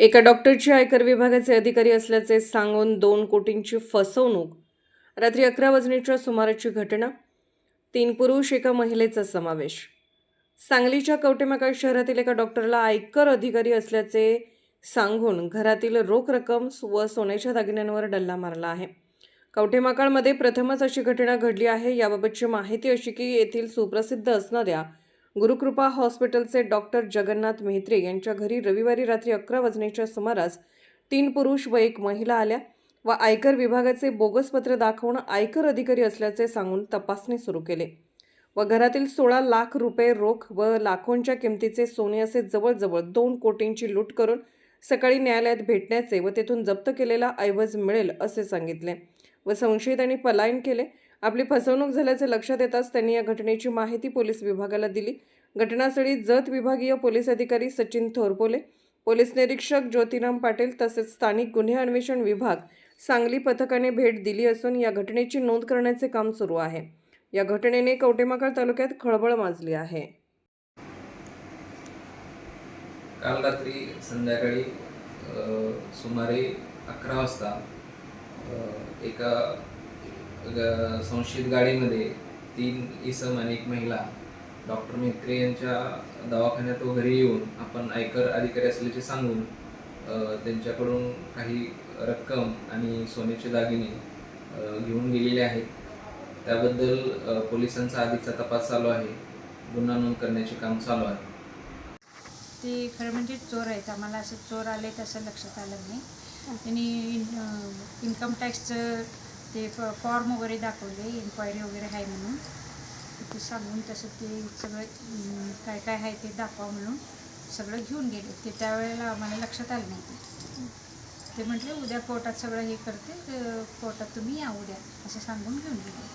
एका डॉक्टरची आयकर विभागाचे अधिकारी असल्याचे सांगून दोन कोटींची फसवणूक रात्री अकरा वाजण्याच्या सुमाराची घटना तीन पुरुष एका महिलेचा समावेश. सांगलीच्या कवटेमाकाळ शहरातील एका डॉक्टरला आयकर अधिकारी असल्याचे सांगून घरातील रोख रक्कम व सोन्याच्या दागिन्यांवर डल्ला मारला आहे. कवठेमाकाळमध्ये प्रथमच अशी घटना घडली आहे. याबाबतची माहिती अशी की येथील सुप्रसिद्ध असणाऱ्या गुरुकृपा हॉस्पिटलचे डॉक्टर जगन्नाथ मेहत्रे यांच्या घरी रविवारी रात्री अकरा वाजण्याच्या सुमारास तीन पुरुष व एक महिला आल्या व आयकर विभागाचे बोगस पत्र दाखवून आयकर अधिकारी असल्याचे सांगून तपासणी सुरू केले व घरातील सोळा लाख रुपये रोख व लाखोंच्या किमतीचे सोने असे जवळजवळ दोन कोटींची लूट करून सकाळी न्यायालयात भेटण्याचे व तेथून जप्त केलेला ऐवज मिळेल असे सांगितले व संशयितांनी पलायन केले आपली फसवणूक झाल्याचे लक्षात येताच त्यांनी या घटनेची माहिती पोलीस विभागाला दिली. घटनास्थळी जत विभागीय पोलीस अधिकारी सचिन थोरपोले पोलीस निरीक्षक ज्योतिराम पाटील तसेच स्थानिक गुन्हे अन्वेषण विभाग सांगली पथकाने भेट दिली असून या घटनेची नोंद करण्याचे काम सुरू आहे. या घटनेने कवटेमाकळ तालुक्यात खळबळ माजली आहे. काल रात्री संध्याकाळी सुमारे अकरा वाजता एका संशयित गाडीमध्ये तीन इसम आणि एक महिला डॉक्टर मेत्रे यांच्या दवाखान्यात वगैरे येऊन आपण आयकर अधिकारी असल्याचे सांगून त्यांच्याकडून काही रक्कम आणि सोन्याचे दागिने घेऊन गेलेले आहेत. त्याबद्दल पोलिसांचा अधिकचा तपास चालू आहे. गुन्हा नोंद करण्याचे काम चालू आहे. ते खरं म्हणजे चोर आहेत. आम्हाला असं चोर आले तसं लक्षात आलं नाही. त्यांनी इन इन्कम टॅक्सचं ते फ फॉर्म वगैरे दाखवले इन्क्वायरी वगैरे आहे म्हणून. ते सांगून तसं ते सगळं काय काय आहे ते दाखवा म्हणून सगळं घेऊन गेले. ते त्यावेळेला आम्हाला लक्षात आलं नाही. ते म्हटले उद्या कोर्टात सगळं हे करते तर कोर्टात तुम्ही या उद्या. असं सांगून घेऊन गेले.